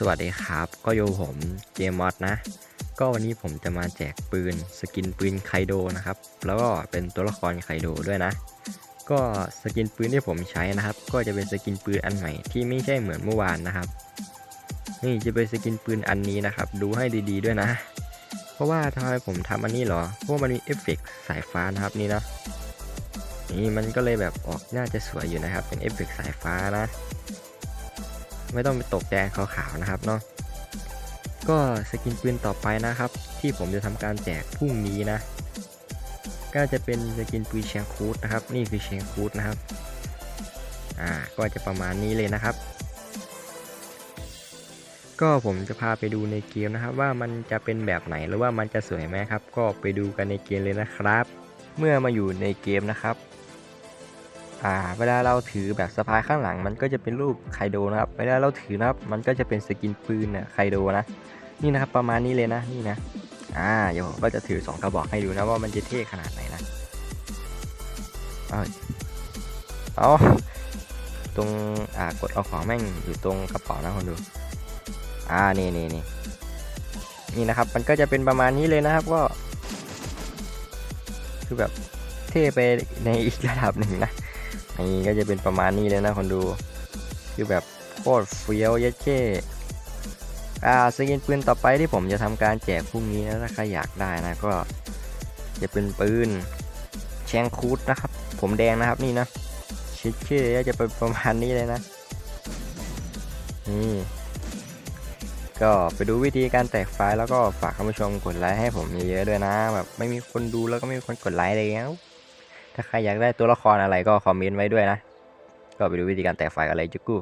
สวัสดีครับ ก็โยผมเกมอดนะ ก็วันนี้ผมจะมาแจกปืนสกินปืนไคโดนะครับ แล้วก็เป็นตัวละครไคโดด้วยนะ ก็สกินปืนที่ผมใช้นะครับ ก็จะเป็นสกินปืนอันใหม่ที่ไม่ใช่เหมือนเมื่อวานนะครับ นี่จะเป็นสกินปืนอันนี้นะครับ ดูให้ดีๆด้วยนะ เพราะว่าทำไมผมทำอันนี้หรอ เพราะมันมีเอฟเฟกต์สายฟ้านะครับนี่นะนี่มันก็เลยแบบออกน่าจะสวยอยู่นะครับ เป็นเอฟเฟกต์สายฟ้านะ ไม่ต้องไปตกแดงขาวๆนะครับเนาะก็สกินปืนต่อไปนะครับ ที่ผมจะทำการแจกพรุ่งนี้นะ ก็จะเป็นสกินปืนแชงคูดนะครับ นี่คือแชงคูดนะครับอ่าก็จะประมาณนี้เลยนะครับ ก็ผมจะพาไปดูในเกมนะครับ ว่ามันจะเป็นแบบไหนหรือว่ามันจะสวยไหมครับ ก็ไปดูกันในเกมเลยนะครับ เมื่อมาอยู่ในเกมนะครับ อ่าเวลาเราถือแบบสะพายข้างหลัง มันก็จะเป็นรูปไคโดนะครับเวลาเราถือนะครับมันก็จะเป็นสกินปืนเนี่ยไคโดนะนี่นะครับประมาณนี้เลยนะนี่นะอ่าเดี๋ยวผมก็จะถือสองกระบอกให้ดูนะว่ามันจะเท่ขนาดไหนนะเอาเอาตรงอ่ากดเอาของแม่งอยู่ตรงกระเป๋านะคนดูอ่านี่นี่นี่นี่นะครับ มันก็จะเป็นประมาณนี้เลยนะครับก็ คือแบบเท่ไปในอีกระดับหนึ่งนะ นี่ก็จะเป็นประมาณนี้เลยนะคนดู คือแบบโคตรเฟี้ยวเยัดเจ้อ่าสกินปืนต่อไปที่ผมจะทำการแจกพรุ่งนี้นะถ้าใครอยากได้นะก็ จะเป็นปืนแชงคูดนะครับ ผมแดงนะครับนี่นะชิดเช่จะเป็นประมาณนี้เลยนะนี่ก็ไปดูวิธีการแตกไฟล์แล้วก็ฝากคุณผู้ชมกดไลค์ให้ผมเยอะๆด้วยนะ แบบไม่มีคนดูแล้วก็ไม่มีคนกดไลค์อะไรเงี้ย ถ้าใครอยากได้ตัวละครอะไรก็คอมเมนต์ไว้ด้วยนะ ก็ไปดูวิธีการแตกไฟล์กันเลยจุกกู